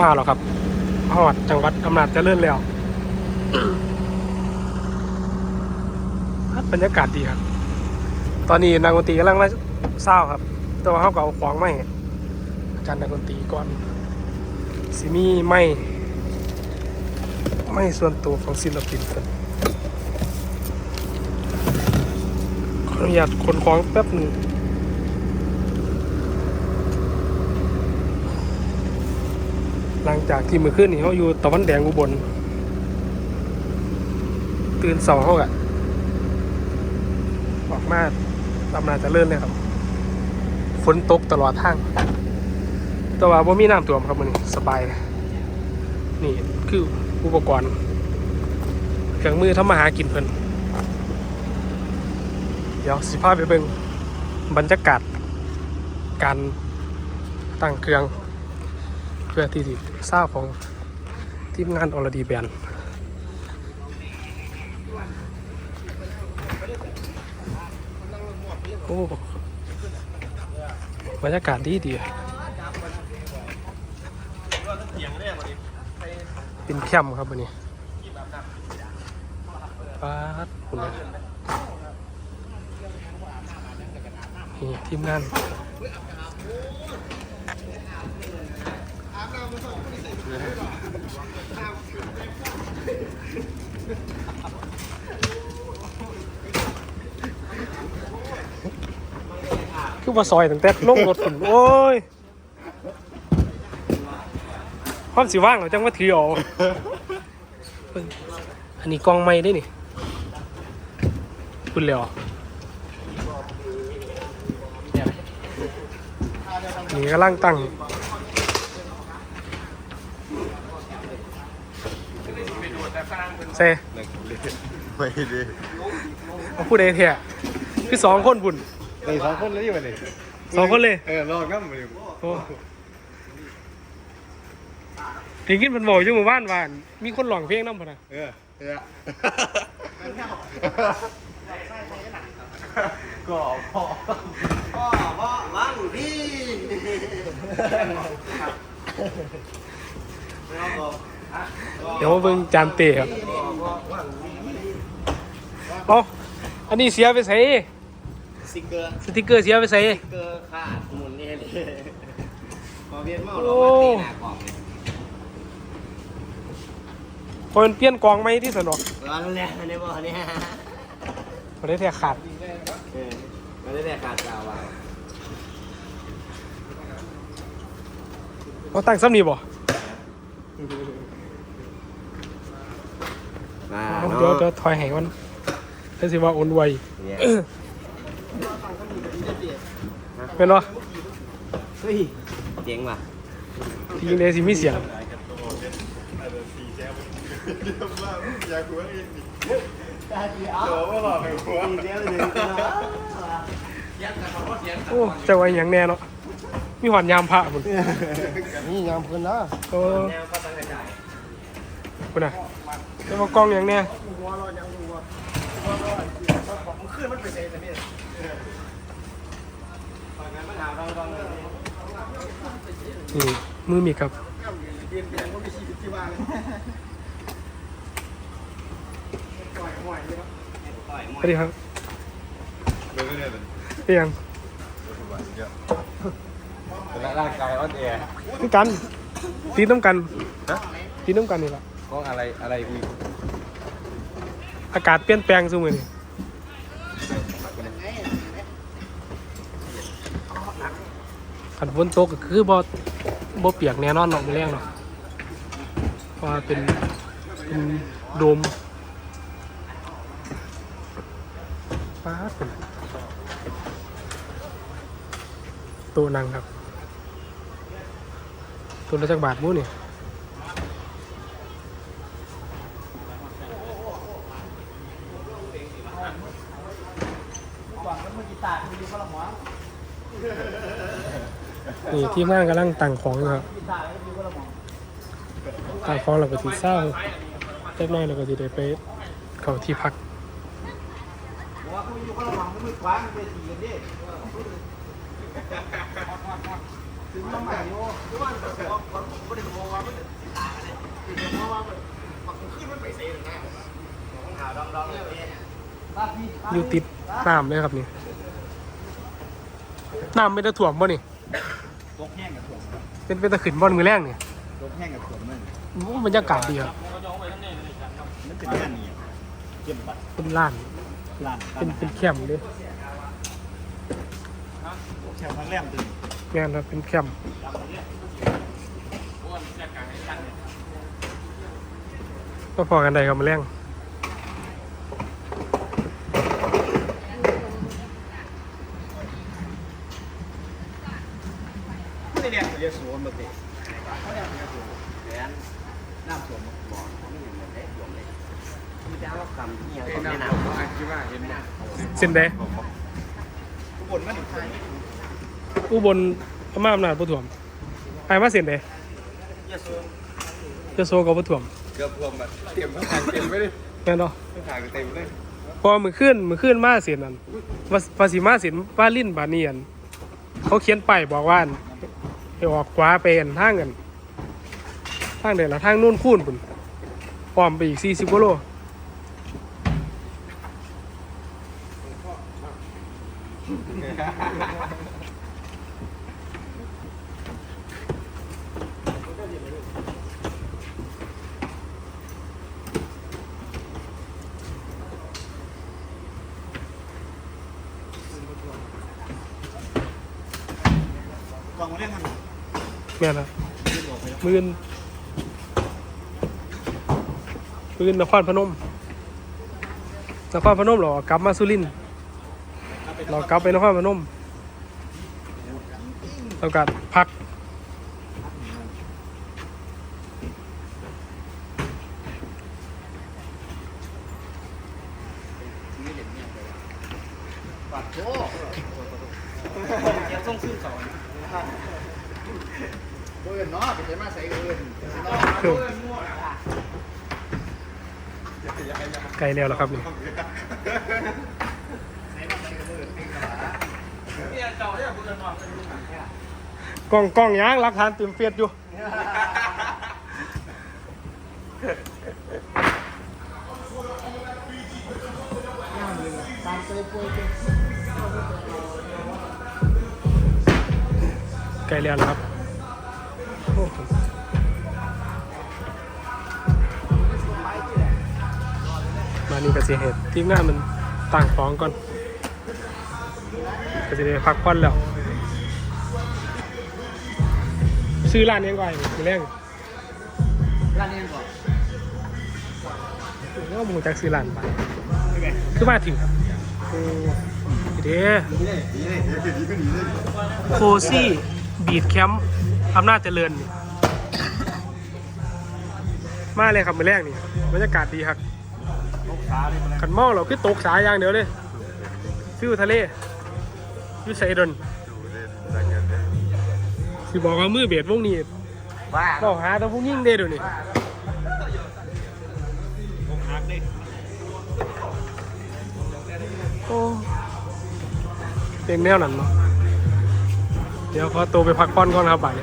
มาแล้วครับหอดจังหวัดอำนาจเจริญแล้วบรรยากาศดีครับ ตอนนี้นางดนตรีกำลังเศร้าครับ แต่ว่าเขาก็เอาของไม่อาจารย์นางดนตรีก่อนสิมีไม่ ไม่ส่วนตัวของศิลปินเพิ่นขออนุญาตขนของแป๊บหนึ่ง หลังจากที่มื่อคืนนี่เขาอยู่ตะวันแดงอุบล ตื่นสองเขาอะออกมาลำนาจะเลื่อนเลยครับ ฝนตกตลอดทาง แต่ว่าบ่มีน้ำท่วมครับมันสบาย นี่คืออุปกรณ์เครื่องมือทำมาหากินเพิ่นเดี๋ยวสิพาไปเบิ่งบรรยากาศการตั้งเครื่อง พื่อที่จะทราบของทีมงานอรดีแบนโอ้บรรยากาศดีดีเป็นแคมป์ครับวันนี้ป้าดคุณนี่ทีมงาน คือว่าซอยตั้งแต่ลงรถฝนโอ้ยความสิว่างเหรอจังว่าถือเอยู่อันนี้กองไม่ได้นี่คุณเหลียวนี่กำลังตั้ง เซ่ไปดิเอาพูดเอเทียคือสองคนบุญในสองคนเลยมาเลยสองคนเลย เออลองน้ำมาดิโอ้ถึงกินมันบอกอยู่หมู่บ้านว่ามีคนหลองเพลงน้ำพะนะเออเออก็พอพ่อพ่อว่างพี่ เดี๋ยวมาเบิ่งจานเตะครับเอาอันนี้เสียไปใส่สติกเกอร์สติกเกอร์เสียไปใส่สติกเกอร์ขาดหมุนนี่เลยพอเวียนเมาเรามาตีหน้ากล่องพอมันเปลี่ยนกองไหมที่สนอกร้อนแล้วเนี่ยบ่เนี่ยพอได้แท้ขาดเออมาได้แต่ขาดกาวอะเอาตั้งซ้ำนี่บ่ มาเอาเดี๋ยวเดี๋ยวถอยให้มันเดี๋ยวสิว่าโอนไวเนี่ยเป็นวะเฮ้ยเจ๋งว่ะทีนี้สิมีเสียงอยากหัวอีกเดี๋ยวว่าหลอกไปหัวเดี๋ยวเลยโอ้จะไว้อย่างแน่เนาะมีหอนยามพระบุญนี่ยามคืนนะโอ้คุณน่ะ จะมากล้องอย่างแน่นี่มือมีครับสวัสดีครับเดี๋ยวเนี่ยเปียงร่างกายอ่อนแอน้ำกันตีน้ำกันฮะตีน้ำกันนี่แหละ ก็อะไรอะไรอีกอากาศเปลี่ยนแปลงซุมือนี่ขันฝนตกก็คือบ่บ่เปียกแน่นอนเนาะมื้อแรงเนาะเพราะว่าเป็นเป็นโดมฟ้าเป็นตัวนังครับตัวละจักบาทมู้นี่ กีตาร์ม่คนลหัวนี่ที่มากำลังต่างของนะครับกีต่งของเราก็สิเศร้าเล็กน้อยเราก็สิได้ไปเข้าที่พักอยู่ติดหนดน้นามเลยครับนี่ น้ำไม่ได้ถ่วมบ่นี่ตกแห้งกับถ่วมเป็นเป็นตะขึ้นบ่อนมือแรงนี่ตกแห้งกับถ่วมมันโอ้บรรยากาศดีครับมันเป็นงานนี่เก็บบัตรเป็นล้านร้านเป็นเป็นแคมป์เลยแชร์ครั้งแรกตื่นงานครับเป็นแคมป์ก็พอกันได้ครับมือแรง ไม่ได้เรีย นเรียนสวนมาติเขาเรียนเรียนสวนแหวนน้ำสวนบ่อเขาไม่เห็นเลยได้สวนเลยมันจะเอาคำที่ยังไม่นำคิดว่าเห็นไหมเส้นใดทุกคนมันใช่อุบลพม่าอำนาจผู้ถ่วมไปมาเส้นใดยาสูจะโซกับผู้ถ่วมเกือบรวมแบบเตรียมทางเต็มไปเลยแม่นเนาะทางเต็มเลยพอมือขึ้นมือขึ้นมาเส้นนั้นว่าว่าสิมาเส้นว่าลิ้นบาเนียน เขาเขียนป้ายบอกว่า อั่นไปออกขวาไปอันทางกันทางเดินละทางนู่นคูนปุ่นปอมไปอีก40กิโลกองมาเล่นทำ แม่นครับมือนมือนนครพนมนครพนมหรอกลับมาสุรินทร์เรากลับไปนครพนมแล้วก็พักปัดโอ้เจ้าส่งซื้อสอน เอื่นเนาะไปใช้มาใส่เอื่นไกลแล้วล่ะครับนี่กล้องกล้องยางหลักฐานเต็มเฟียดอยู่ไกลแล้วครับ มานี่ก็สิเหตุทีมงานมันต่างฟ้องก่อนก็จะได้พักผ่อนแล้ว ซื้อร้านนี้ก่อนคือแรกร้านนี้ก่อนแล้วหมูจากซื้อร้านไปคือมาถึงโอ้เด้ยเดี๋ยวดีก็ดีเลยโคซี่บีดแคมป์ อำนาจเจริญนี่มาเลยครับมือแรกนี่บรรยากาศดีครับลูกค้าเลยมันขันหม้อเราคือตกสายอย่างเดียวเลยฟิวทะเลอยูไซดนดูเลยทางเงินเลยสิบอกว่ามือเบียดวงนี้บ้าบอกหาแต่พวกยิ่งเด้เดี๋ยวนี้ลูกค้าได้โอ้เป็นแนวนั้นเนาะ เดี๋ยวขอตัวไปพักผ่อนก่อนครับบ่าย